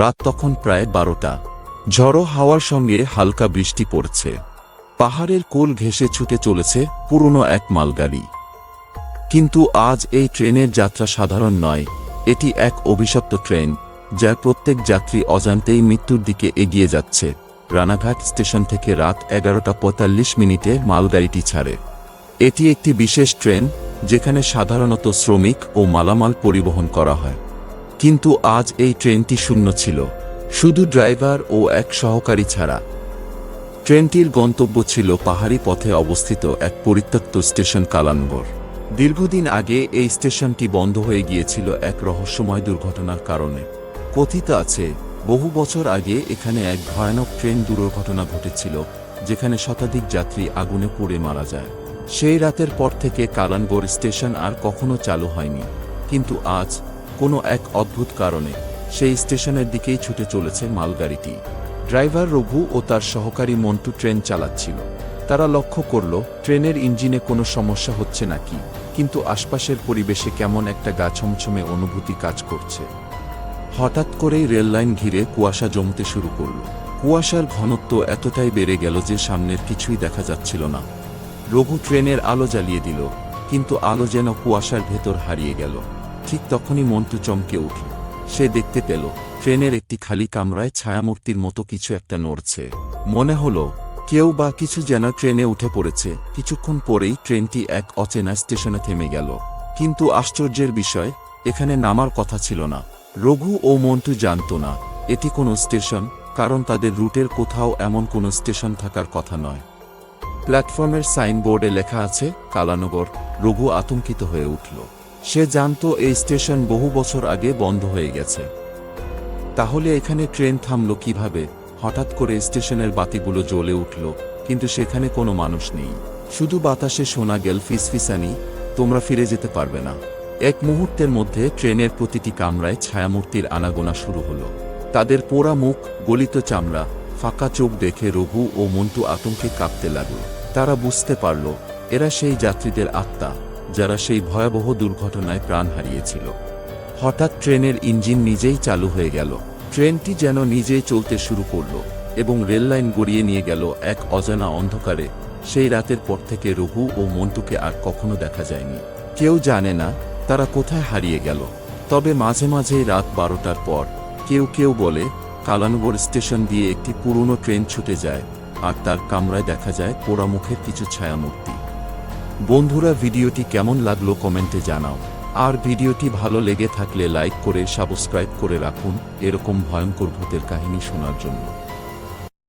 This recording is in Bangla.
রাত তখন প্রায় বারোটা। ঝড়ো হাওয়ার সঙ্গে হালকা বৃষ্টি পড়ছে। পাহাড়ের কোল ঘেঁষে ছুটে চলেছে পুরনো এক মালগাড়ি। কিন্তু আজ এই ট্রেনের যাত্রা সাধারণ নয়, এটি এক অভিশপ্ত ট্রেন যার প্রত্যেক যাত্রী অজান্তেই মৃত্যুর দিকে এগিয়ে যাচ্ছে। রানাঘাট স্টেশন থেকে রাত এগারোটা পঁয়তাল্লিশ মিনিটে মালগাড়িটি ছাড়ে। এটি একটি বিশেষ ট্রেন, যেখানে সাধারণত শ্রমিক ও মালামাল পরিবহন করা হয়। কিন্তু আজ এই ট্রেনটি শূন্য ছিল। শুধু ড্রাইভার ও এক সহকারী ছাড়া। ট্রেনটির গন্তব্য ছিল পাহাড়ি পথে অবস্থিত এক পরিত্যক্ত স্টেশন কালানগর। দীর্ঘদিন আগে এই স্টেশনটি বন্ধ হয়ে গিয়েছিল এক রহস্যময় দুর্ঘটনার কারণে। কথিত আছে, বহু বছর আগে এখানে এক ভয়ানক ট্রেন দুর্ঘটনা ঘটেছিল, যেখানে শতাধিক যাত্রী আগুনে পুড়ে মারা যায়। সেই রাতের পর থেকে কালানগর স্টেশন আর কখনো চালু হয়নি। কিন্তু আজ কোনো এক অদ্ভুত কারণে সেই স্টেশনের দিকেই ছুটে চলেছে মালগাড়িটি। ড্রাইভার রঘু ও তার সহকারী মন্টু ট্রেন চালাচ্ছিল। তারা লক্ষ্য করল, ট্রেনের ইঞ্জিনে কোনো সমস্যা হচ্ছে নাকি, কিন্তু আশপাশের পরিবেশে কেমন একটা গা ছমছমে অনুভূতি কাজ করছে। হঠাৎ করেই রেললাইন ঘিরে কুয়াশা জমতে শুরু করল। কুয়াশার ঘনত্ব এতটাই বেড়ে গেল যে সামনের কিছুই দেখা যাচ্ছিল না। রঘু ট্রেনের আলো জ্বালিয়ে দিল, কিন্তু আলো যেন কুয়াশার ভেতর হারিয়ে গেল। ঠিক তখনই মন্টু চমকে উঠল। সে দেখতে পেল ট্রেনের একটি খালি কামরায় ছায়ামূর্তির মতো কিছু একটা নড়ছে। মনে হলো, কেউ বা কিছু যেন ট্রেনে উঠে পড়েছে। কিছুক্ষণ পরেই ট্রেনটি এক অচেনা স্টেশনে থেমে গেল। কিন্তু আশ্চর্যের বিষয়, এখানে নামার কথা ছিল না। রঘু ও মন্টু জানত না, এটি কোনো স্টেশন, কারণ তাদের রুটের কোথাও এমন কোনো স্টেশন থাকার কথা নয়। প্ল্যাটফর্মের সাইনবোর্ডে লেখা আছে, কালানগর। রঘু আতঙ্কিত হয়ে উঠল। সে জানত এই স্টেশন বহু বছর আগে বন্ধ হয়ে গেছে। তাহলে এখানে ট্রেন থামল কীভাবে? হঠাৎ করে স্টেশনের বাতিগুলো জ্বলে উঠল, কিন্তু সেখানে কোনো মানুষ নেই। শুধু বাতাসে শোনা গেল ফিসফিসানি, তোমরা ফিরে যেতে পারবে না। এক মুহূর্তের মধ্যে ট্রেনের প্রতিটি কামরায় ছায়ামূর্তির আনাগোনা শুরু হলো। তাদের পোড়া মুখ, গলিত চামড়া, ফাঁকা চোখ দেখে রঘু ও মন্টু আতঙ্কে কাঁপতে লাগল। তারা বুঝতে পারল, এরা সেই যাত্রীদের আত্মা। যারা সেই ভয়াবহ দুর্ঘটনায় প্রাণ হারিয়েছিল। হঠাৎ ট্রেনের ইঞ্জিন নিজেই চালু হয়ে গেল। ট্রেনটি যেন নিজেই চলতে শুরু করল এবং রেললাইন গড়িয়ে নিয়ে গেল এক অজানা অন্ধকারে। সেই রাতের পর থেকে রঘু ও মন্টুকে আর কখনো দেখা যায়নি। কেউ জানে না তারা কোথায় হারিয়ে গেল। তবে মাঝে মাঝেই রাত বারোটার পর কেউ কেউ বলে, কালানগর স্টেশন দিয়ে একটি পুরনো ট্রেন ছুটে যায় আর তার কামরায় দেখা যায় পোড়ামুখের কিছু ছায়ামূর্তি। বন্ধুরা, ভিডিওটি কেমন লাগল কমেন্টে জানাও। আর ভিডিওটি ভালো লেগে থাকলে লাইক করে সাবস্ক্রাইব করে রাখুন, এরকম ভয়ঙ্কর ভূতের কাহিনী শোনার জন্য।